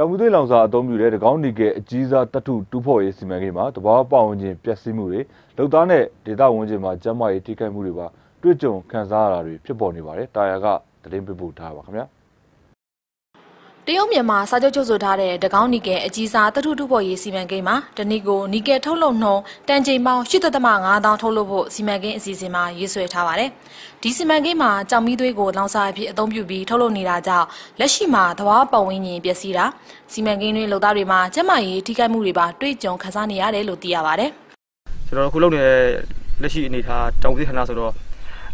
တောင်မူသွေးလောင်စာအသုံးပြုတဲ့တကောင်းနီကယ်အကြီးစားတထုတူးဖော်ရေးစီမံကိန်းမှာတဘာပတ်ဝန်းကျင်ပျက်စီးမှုတွေလုံသားနဲ့ဒေသဝန်းကျင်မှာကျန်းမာရေးထိခိုက်မှုတွေပါတွေ့ကြုံခံစားရတာတွေဖြစ်ပေါ်နေပါတယ်တာယာကသတင်းပေးပို့ထားပါခင်ဗျာ တရုတ်မြန်မာစာချုပ်ချုပ်ဆိုထားတဲ့တကောင်းနီကယ်အကြီးစားတထုထုဖို့ရေးစီမံကိန်းမှာတနည်းကိုနီကယ်ထုတ်လုပ်နှုန်းတန်ချိန်ပေါင်း8.5000ထုတ်လုပ်ဖို့စီမံကိန်းအစီအစဉ်မှာရေးဆွဲထားပါတယ်။ဒီစီမံကိန်းမှာကြောင်မီးသွေးကိုလောင်စာအဖြစ်အသုံးပြုပြီးထုတ်လုပ်နေတာကြောင့်လက်ရှိမှာသဘာဝပတ်ဝန်းကျင်ပျက်စီးတာစီမံကိန်းတွေလုပ်သားတွေမှာကျန်းမာရေးထိခိုက်မှုတွေပါတွေ့ကြုံခံစားနေရတယ်လို့သိရပါတယ်။ကျွန်တော်အခုလုပ်နေတဲ့လက်ရှိအနေထားကြောင်မီးဌာနဆိုတော့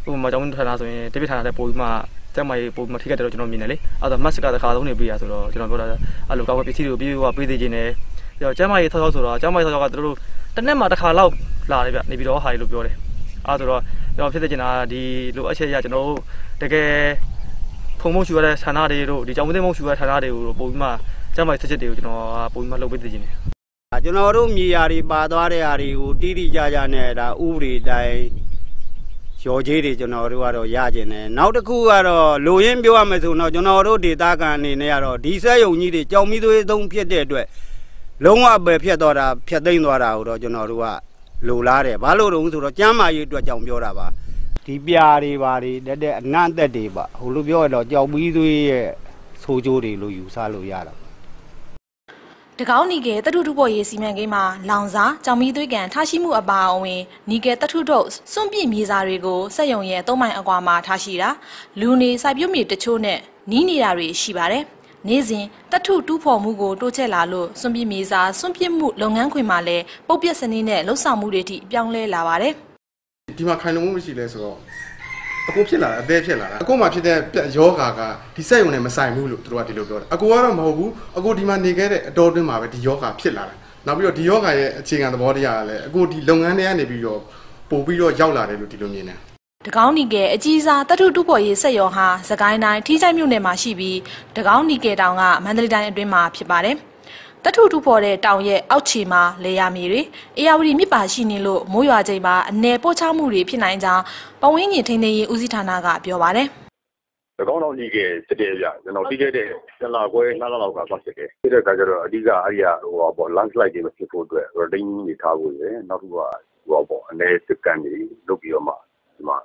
ဥပမာကြောင်မီးဌာနဆိုရင်တပိဌာနတဲ့ပိုပြီးမှ ကျမကြီးပုံမထိခဲ့တယ်လို့ကျွန်တော်မြင်တယ်လေအဲ့တော့ mask ကတစ်ခါသုံးနေပေးရဆိုတော့ကျွန်တော်ပြောတာအဲ့လိုကောက်ဝယ်ပစ္စည်းတွေကိုပြေးပြေးပေးသေးခြင်းနဲ့ပြီးတော့ကျမကြီးဆောက်ဆောက်ဆိုတော့ကျမကြီးဆောက်ဆောက်ကတို့တို့တစ်နေ့မှတစ်ခါလောက်လာတယ်ဗျနေပြီးတော့ဟာရီလို့ပြောတယ်အဲ့ဆိုတော့ကျွန်တော်ဖြစ်တဲ့ကျင်တာဒီလိုအချက်ရကျွန်တော်တို့တကယ်ဖုံဖုံရှူရတဲ့ဌာနတွေတို့ဒီကြောင်မသိမုံရှူရတဲ့ဌာနတွေကိုပို့ပြီးမှကျမကြီးဆက်ချက်တွေကိုကျွန်တော်ပို့ပြီးမှလုပ်ပေးသေးခြင်းတယ်ကျွန်တော်တို့မြေယာတွေပါသွားတဲ့ဟာတွေကိုတိတိကျကျနဲ့ဒါဥပဒေတိုင်း ရော်ကြီးတွေကျွန်တော်တို့ကတော့ရကျင်တယ်နောက်တစ်ခုကတော့လိုရင်းပြောရမယ်ဆိုတော့ကျွန်တော်တို့ဒေတာကန်အနေနဲ့ကတော့ဒီဆက်ယုံကြီးတွေကြောင်မီသွေးသုံးဖြစ်တဲ့အတွက်လုံးဝပဲဖြတ်သွားတာဖြတ်သိမ်းသွားတာကိုတော့ကျွန်တော်တို့ကလိုလားတယ်ဘာလို့တော့ဆိုတော့ကျမ်းမာရေးအတွက်ကြောင်ပြောတာပါဒီပြာတွေပါတွေတက်တဲ့အငန့်သက်တွေပါဟိုလိုပြောရတော့ကြောင်မီသွေးရဲ့ဆိုးကျိုးတွေလို့ယူဆလို့ရတာ တကောင်းနီကယ်တထုထုပေါ်ရေးစီမံကိန်းမှာလောင်စာကြောင်မီသွေးကန်ထားရှိမှုအပါအဝင်နီကယ်တထုထုတ်စွန့်ပစ်မြေစာတွေကိုစက်ယုံရဲ့သုံးမိုင်အကွာမှာထားရှိတာလူနေစိုက်ပျိုးမြေတချို့နဲ့နီးနေတာတွေရှိပါတယ်။နေ့စဉ်တထုတူးဖော်မှုကိုတိုးချဲ့လာလို့စွန့်ပစ်မြေစာစွန့်ပစ်မှုလုပ်ငန်းခွင်မှာလည်းပုတ်ပြက်စနစ်နဲ့လှုပ်ဆောင်မှုတွေထိပြောင်းလဲလာပါတယ်။ဒီမှာခိုင်လုံမှုမရှိလဲဆိုတော့ အကိုဖြစ်လာတာအသေးဖြစ်လာတာအကိုမှဖြစ်တဲ့ယောဂါကဒီစက်ယုံနဲ့မဆိုင်ဘူးလို့သူတို့ကဒီလိုပြောတယ်အကိုကတော့မဟုတ်ဘူးအကိုဒီမှာနေခဲ့တဲ့အတော်တွင်းမှာပဲဒီယောဂါဖြစ်လာတာနောက်ပြီးတော့ဒီယောဂါရဲ့အခြေခံသဘောတရားကလည်းအကိုဒီလုပ်ငန်းတွေကနေပြီးတော့ပို့ပြီးတော့ရောက်လာတယ်လို့ဒီလိုမြင်တယ်တကောင်းနီကယ်အကြီးစားတထုတူဖို့ရေးဆက်ရောဟာစကိုင်းတိုင်းထီးချိုင်မြို့နယ်မှာရှိပြီးတကောင်းနီကယ်တောင်ကမန္တလေးတိုင်းအတွင်းမှာဖြစ်ပါတယ်။ တထုထုဖော်တဲ့တောင်ရဲ့အောက်ခြေမှာလေယာမြေတွေအေယာဝတီမြစ်ပါရှိနေလို့မိုးရွာချိန်မှာအနေပို့ချမှုတွေဖြစ်နိုင်ကြောင်းပဝင်းကြီးထိန်းသိမ်းရေးဦးစီးဌာနကပြောပါတယ်။၎င်းတော်ကြီးကစစ်တယ်ဗျကျွန်တော်ပြီးခဲ့တဲ့ဇလာခွဲနှစ်လလောက်ကပတ်စစ်တယ်။ဒီတဲ့အခါကျတော့အဓိကအဲ့ဒီကဟိုပေါ့ landslide တွေမဖြစ်ဖို့အတွက် routine တွေထားဖို့ရယ်နောက်တစ်ခုကဟိုပေါ့အနေစကန်တွေလုပ်ပြီးတော့မှဒီမှာ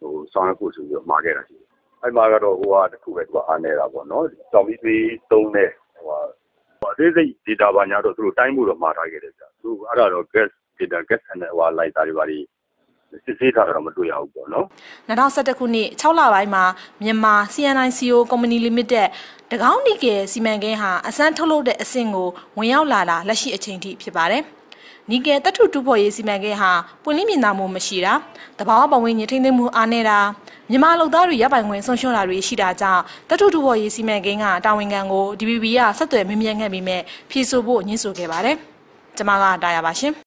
ဟိုဆောင်းဖို့ဆိုပြီးတော့မှာခဲ့တာရှိတယ်။အဲ့မှာကတော့ဟိုကတခုပဲသူကအားနေတာပေါ့နော်။တောင်ပြီးသေးသုံးတဲ့ဟို အသေးစိတ် data ဘာညာတော့သူတို့တိုင်းမှုတော့မှာထားခဲ့တယ်ဗျ။သူအဲ့ဒါတော့ gas data gas နဲ့ဟိုလိုက်တာတွေဘာတွေစစ်ဆေးထားတာတော့မတွေ့ရဘူးပေါ့နော်2011ခုနှစ်6လပိုင်းမှာမြန်မာ CNICO Company Limited တကောင်းနီကယ်စီမံကိန်းဟာအစမ်းထုတ်လုပ်တဲ့အဆင့်ကိုဝင်ရောက်လာတာလက်ရှိအချိန်ထိဖြစ်ပါတယ်။ နီကယ်တထုတူဖို့ရေးစီမံကိန်းဟာပွင့်လင်းမြင်သာမှုမရှိတာတဘာဝပတ်ဝန်းကျင်ထိန်းသိမ်းမှုအားနည်းတာမြန်မာလူသားတွေရပိုင်ခွင့်ဆုံးရှုံးတာတွေရှိတာကြောင့်တထုတူဖို့ရေးစီမံကိန်းကတာဝန်ခံကို DBB ကဆက်သွယ်မမြင်ခဲ့ပြီးမြဲဖြည့်ဆို့ဖို့ညှင်းဆိုခဲ့ပါတယ်။ကျွန်မကတာယာပါရှင်။